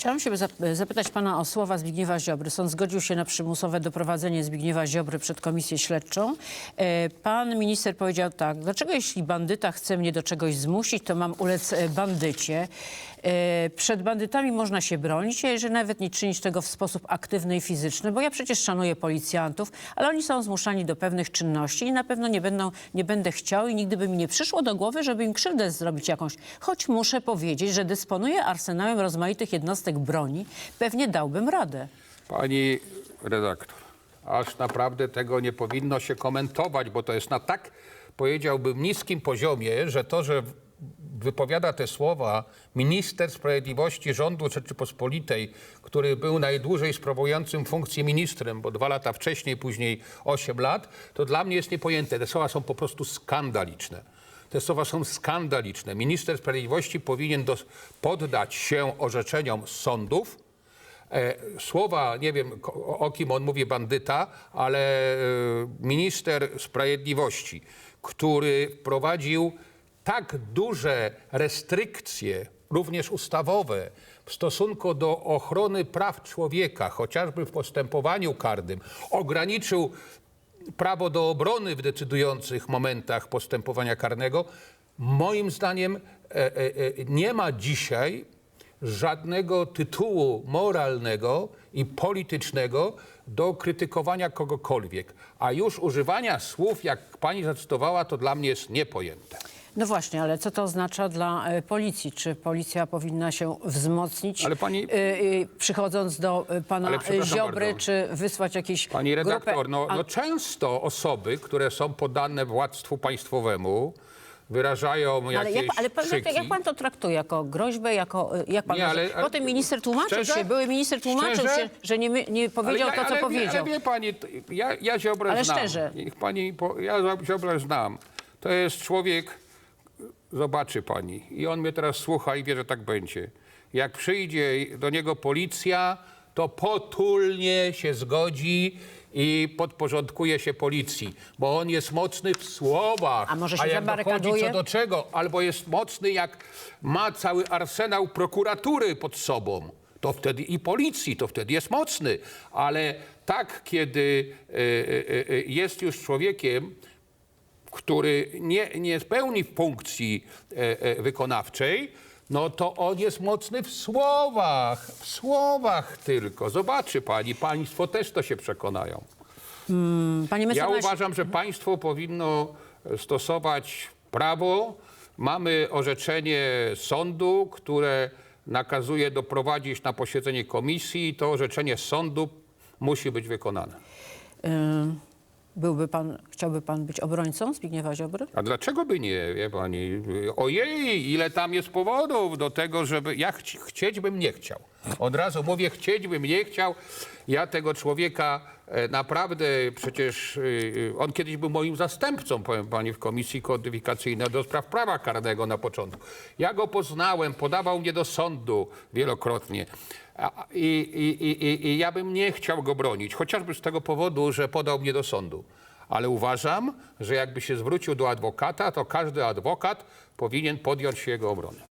Chciałam się zap- zapytać pana o słowa Zbigniewa Ziobry. Sąd zgodził się na przymusowe doprowadzenie Zbigniewa Ziobry przed komisję śledczą. E, Pan minister powiedział tak, dlaczego jeśli bandyta chce mnie do czegoś zmusić, to mam ulec e, bandycie. E, Przed bandytami można się bronić, że nawet nie czynić tego w sposób aktywny i fizyczny, bo ja przecież szanuję policjantów, ale oni są zmuszani do pewnych czynności i na pewno nie, będą, nie będę chciał i nigdy by mi nie przyszło do głowy, żeby im krzywdę zrobić jakąś. Choć muszę powiedzieć, że dysponuję arsenałem rozmaitych jednostek broni, pewnie dałbym radę. Pani redaktor, aż naprawdę tego nie powinno się komentować, bo to jest na tak, powiedziałbym, niskim poziomie, że to, że wypowiada te słowa minister sprawiedliwości rządu Rzeczypospolitej, który był najdłużej sprawującym funkcję ministrem, bo dwa lata wcześniej, później osiem lat, to dla mnie jest niepojęte. Te słowa są po prostu skandaliczne. Te słowa są skandaliczne. Minister sprawiedliwości powinien dos- poddać się orzeczeniom sądów, e, słowa, nie wiem o, o kim on mówi, bandyta, ale e, minister sprawiedliwości, który wprowadził tak duże restrykcje, również ustawowe, w stosunku do ochrony praw człowieka, chociażby w postępowaniu karnym, ograniczył prawo do obrony w decydujących momentach postępowania karnego, moim zdaniem e, e, e, nie ma dzisiaj żadnego tytułu moralnego i politycznego do krytykowania kogokolwiek. A już używania słów, jak pani zacytowała, to dla mnie jest niepojęte. No właśnie, ale co to oznacza dla e, policji? Czy policja powinna się wzmocnić, Ale pani- e, e, przychodząc do e, pana Ale e, przepraszam Ziobry, bardzo. czy wysłać jakieś Pani redaktor, grupę... no, no często osoby, które są poddane władztwu państwowemu, wyrażają ale jakieś jak, ale pan, krzyki. jak pan to traktuje? Jako groźbę? Jako, e, jak pan Nie, ale- nazywa? Potem minister tłumaczył Szczerze? się, były minister tłumaczył Szczerze? się, że nie, my- nie powiedział Ale to, co ale powiedział. Wie, ale wie pani, ja, ja Ziobrę Ale znam. szczerze. Niech pani, po, ja Ziobrę znam. To jest człowiek, zobaczy pani, i on mnie teraz słucha i wie, że tak będzie. Jak przyjdzie do niego policja, to potulnie się zgodzi i podporządkuje się policji, bo on jest mocny w słowach. A może się jak dochodzi co do czego, albo jest mocny, jak ma cały arsenał prokuratury pod sobą, to wtedy i policji, to wtedy jest mocny. Ale tak, kiedy e, e, e, jest już człowiekiem, który nie, nie spełni funkcji e, e, wykonawczej, no to on jest mocny w słowach, w słowach tylko. Zobaczy pani, państwo też to się przekonają. Panie Ja mecenasie, uważam, że państwo powinno stosować prawo. Mamy orzeczenie sądu, które nakazuje doprowadzić na posiedzenie komisji i to orzeczenie sądu musi być wykonane. y, byłby pan, chciałby pan być obrońcą Zbigniewa Ziobry? A dlaczego by nie, wie pani? Ojej, ile tam jest powodów do tego, żeby... Ja chci, chcieć bym nie chciał. Od razu mówię, chcieć bym nie chciał. Ja tego człowieka e, naprawdę przecież... e, On kiedyś był moim zastępcą, powiem pani, w Komisji Kodyfikacyjnej do spraw prawa karnego na początku. Ja go poznałem, podawał mnie do sądu wielokrotnie. I, i, i, i, ja bym nie chciał go bronić, chociażby z tego powodu, że podał mnie do sądu. Ale uważam, że jakby się zwrócił do adwokata, to każdy adwokat powinien podjąć się jego obrony.